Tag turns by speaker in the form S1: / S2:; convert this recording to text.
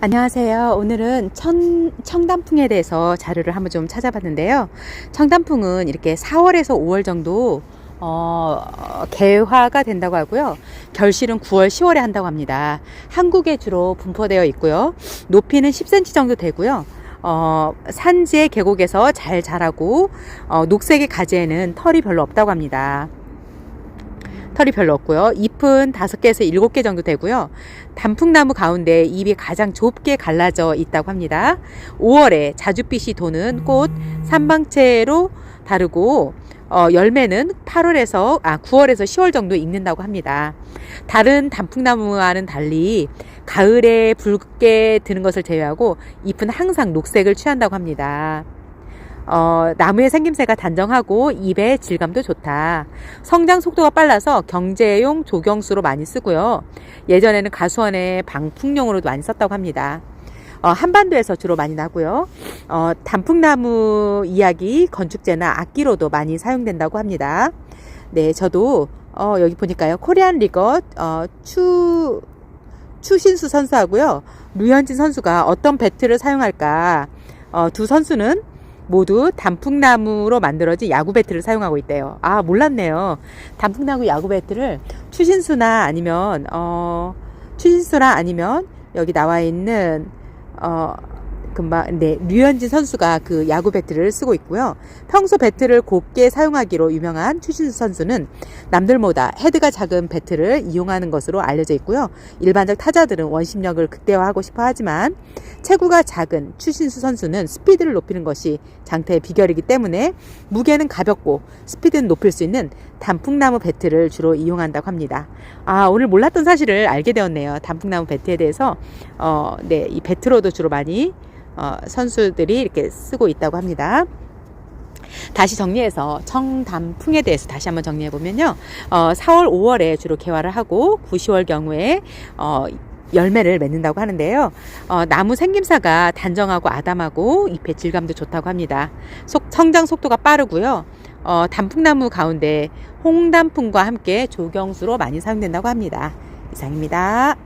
S1: 안녕하세요. 오늘은 천, 청단풍에 대해서 자료를 한번 좀 찾아봤는데요. 청단풍은 이렇게 4월에서 5월 정도 어, 개화가 된다고 하고요. 결실은 9월, 10월에 한다고 합니다. 한국에 주로 분포되어 있고요. 높이는 10cm 정도 되고요. 어, 산지의 계곡에서 잘 자라고 어, 녹색의 가지에는 털이 별로 없다고 합니다. 털이 별로 없고요. 잎은 5개에서 7개 정도 되고요. 단풍나무 가운데 잎이 가장 좁게 갈라져 있다고 합니다. 5월에 자줏빛이 도는 꽃 삼방채로 다르고 어, 열매는 8월에서 아 9월에서 10월 정도 익는다고 합니다. 다른 단풍나무와는 달리 가을에 붉게 드는 것을 제외하고 잎은 항상 녹색을 취한다고 합니다. 어, 나무의 생김새가 단정하고 잎의 질감도 좋다. 성장 속도가 빨라서 경제용 조경수로 많이 쓰고요. 예전에는 가수원의 방풍용으로도 많이 썼다고 합니다. 어, 한반도에서 주로 많이 나고요. 어, 단풍나무 이야기, 건축재나 악기로도 많이 사용된다고 합니다. 네, 저도 어, 여기 보니까요. 코리안 리것 어, 추 추신수 선수하고요. 류현진 선수가 어떤 배트를 사용할까? 어, 두 선수는 모두 단풍나무로 만들어진 야구 배트를 사용하고 있대요. 아, 몰랐네요. 단풍나무 야구 배트를 추신수나 아니면, 어, 추신수나 아니면 여기 나와 있는, 어, 금방, 네, 류현진 선수가 그 야구 배트를 쓰고 있고요. 평소 배트를 곱게 사용하기로 유명한 추신수 선수는 남들보다 헤드가 작은 배트를 이용하는 것으로 알려져 있고요. 일반적 타자들은 원심력을 극대화하고 싶어 하지만 체구가 작은 추신수 선수는 스피드를 높이는 것이 장타의 비결이기 때문에 무게는 가볍고 스피드는 높일 수 있는 단풍나무 배트를 주로 이용한다고 합니다. 아, 오늘 몰랐던 사실을 알게 되었네요. 단풍나무 배트에 대해서, 어, 네, 이 배트로도 주로 많이 어, 선수들이 이렇게 쓰고 있다고 합니다. 다시 정리해서 청단풍에 대해서 다시 한번 정리해 보면요. 어, 4월, 5월에 주로 개화를 하고 9, 10월 경우에 어, 열매를 맺는다고 하는데요. 어, 나무 생김새가 단정하고 아담하고 잎의 질감도 좋다고 합니다. 속, 성장 속도가 빠르고요. 어, 단풍나무 가운데 홍단풍과 함께 조경수로 많이 사용된다고 합니다. 이상입니다.